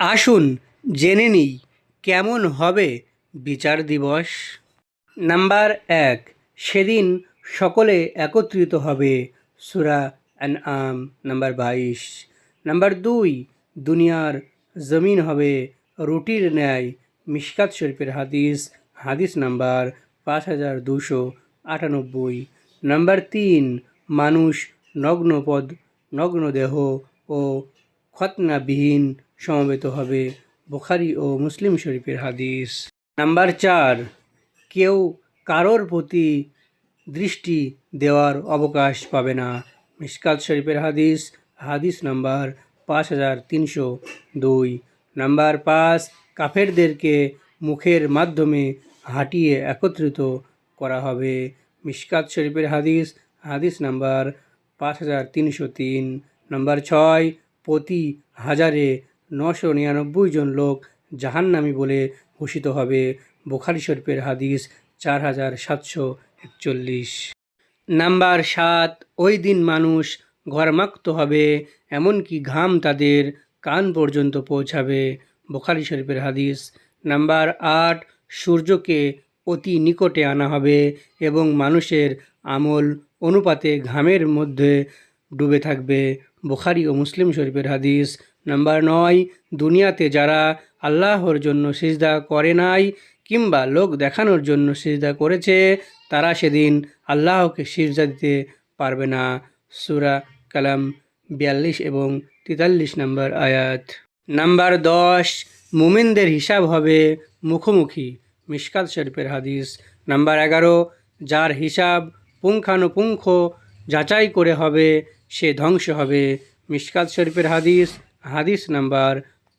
আসুন জেনে নিই, কেমন হবে বিচার দিবস? নাম্বার এক, সেদিন সকলে একত্রিত হবে, সুরা অ্যান আম নাম্বার বাইশ। নাম্বার দুই, দুনিয়ার জমিন হবে, রুটির ন্যায়, মিশকাত শরীফের হাদিস হাদিস নাম্বার পাঁচ হাজার দুশো আটানব্বই। নাম্বার তিন, মানুষ নগ্নপদ, নগ্নদেহ ও খতনাবিহীন সমবেত হবে বুখারি ও মুসলিম শরীফের হাদিস। নাম্বার চার, কেউ কারোর প্রতি দৃষ্টি দেওয়ার অবকাশ পাবে না। মিসকাত শরীফের হাদিস হাদিস নাম্বার পাঁচ হাজার তিনশো দুই। নাম্বার পাঁচ, কাফেরদেরকে মুখের মাধ্যমে হাঁটিয়ে একত্রিত করা হবে। মিসকাত শরীফের হাদিস হাদিস নাম্বার পাঁচ হাজার তিনশো তিন। নাম্বার ছয়, প্রতি হাজারে নশো নিরানব্বই জন লোক জাহান্নামী বলে ঘোষিত হবে। বুখারি শরীফের হাদিস চার হাজার সাতশো একচল্লিশ। নাম্বার সাত, ওই দিন মানুষ ঘরমাক্ত হবে, এমনকি ঘাম তাদের কান পর্যন্ত পৌঁছাবে। বুখারি শরীফের হাদিস নাম্বার আট, সূর্যকে অতি নিকটে আনা হবে এবং মানুষের আমল অনুপাতে ঘামের মধ্যে ডুবে থাকবে। বোখারি ও মুসলিম শরীফের হাদিস নাম্বার নয়, দুনিয়াতে যারা আল্লাহর জন্য সিজদা করে নাই কিংবা লোক দেখানোর জন্য সিজদা করেছে, তারা সেদিন আল্লাহকে সিজদা দিতে পারবে না। সুরা কালাম বিয়াল্লিশ এবং তেতাল্লিশ নম্বর আয়াত। নাম্বার দশ, মুমিনদের হিসাব হবে মুখোমুখি। মিশকাত শরীফের হাদিস। নাম্বার এগারো, যার হিসাব পুঙ্খানুপুঙ্খ যাচাই করে হবে, সে ধ্বংস হবে। মিশকাত শরীফের হাদিস। হাদিস নাম্বার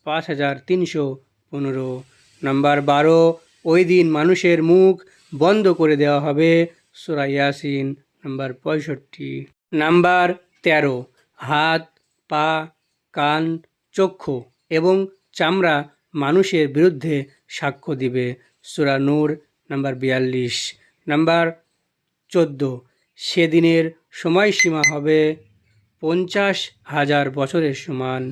পাঁচ হাজার তিনশো পনেরো। নাম্বার বারো, ওই দিন মানুষের মুখ বন্ধ করে দেওয়া হবে সুরা ইয়াসিন, নাম্বার পঁয়ষট্টি। নাম্বার তেরো, হাত, পা, কান, চক্ষু এবং চামড়া মানুষের বিরুদ্ধে সাক্ষ্য দিবে সুরা নূর, নাম্বার বিয়াল্লিশ। নাম্বার চোদ্দ, সেদিনের সময়সীমা হবে পঞ্চাশ হাজার বছরের সমান।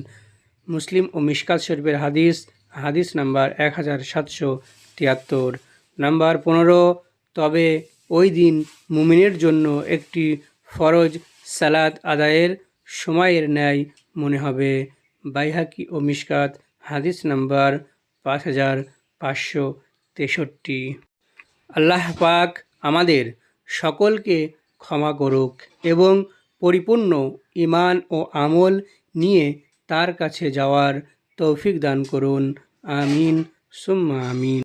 মুসলিম ও মিশকাত শরীফের হাদিস হাদিস নাম্বার এক হাজার সাতশো তিয়াত্তর। নাম্বার পনেরো, তবে ওই দিন মুমিনের জন্য একটি ফরজ সালাত আদায়ের সময়ের ন্যায় মনে হবে। বাইহাকি ও মিশকাত, হাদিস নাম্বার পাঁচ হাজার পাঁচশো তেষট্টি। আল্লাহ পাক আমাদের সকলকে ক্ষমা করুক এবং পরিপূর্ণ ইমান ও আমল নিয়ে তার কাছে যাওয়ার তৌফিক দান করুন। আমিন। সুম্মা আমিন।